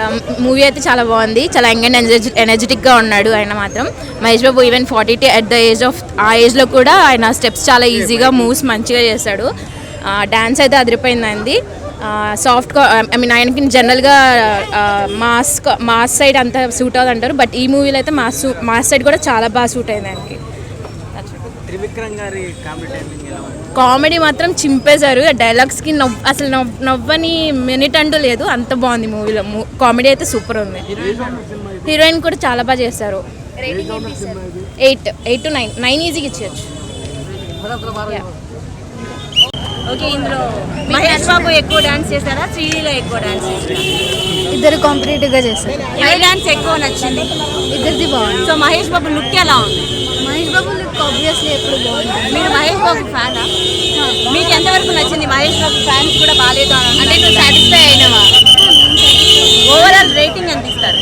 Um, movie అయితే చాలా బాగుంది. చాలా యంగ్ అండ్ ఎనర్జి ఎనర్జెటిక్గా ఉన్నాడు ఆయన మాత్రం. Mahesh Babu even forty two at the age of ఆ ఏజ్లో కూడా ఆయన స్టెప్స్ చాలా ఈజీగా మూవ్స్ మంచిగా చేస్తాడు డ్యాన్స్ అయితే అదిరిపోయిందండి. సాఫ్ట్ ఐ మీన్ ఆయనకి జనరల్గా మాస్ మాస్ సైడ్ అంతా సూట్ అవుతుంటారు బట్ ఈ మూవీలో అయితే మాస్ మాస్ సైడ్ కూడా చాలా బాగా సూట్ అయింది ఆయనకి. త్రివిక్రమ్ గారి కామెడీ టైమింగ్ ఎలా ఉంది? కామెడీ మాత్రం చింపేశారు. డైలాగ్స్కి నవ్వు అసలు నవ్వు నవ్వని మినిట్ అంటూ లేదు. అంత బాగుంది మూవీలో కామెడీ అయితే సూపర్ ఉంది. హీరోయిన్ కూడా చాలా బాగా చేశారు. Eight eight two nine nine ఈజీగా ఇచ్చేయచ్చు. ఓకే ఇందులో మహేష్ బాబు ఎక్కువ డాన్స్ చేశారా శ్రీలీల ఎక్కువ డాన్స్ చేశారా ఇద్దరు కాంపిటేటివ్గా చేస్తారు. ఎవరి డాన్స్ ఎక్కువ నచ్చింది? ఇద్దరిది బాగుంది. సో మహేష్ బాబు లుక్ ఎలా ఉంది? మహేష్ బాబు లుక్ ఆబ్వియస్లీ ఎప్పుడు బాగుంది మీరు మహేష్ బాబు ఫ్యానా మీకు ఎంతవరకు నచ్చింది? మహేష్ బాబు ఫ్యాన్స్ కూడా బాగాలేదు అంటే నువ్వు సాటిస్ఫై అయినవా? ఓవరాల్ రేటింగ్ ఎంత ఇస్తారు?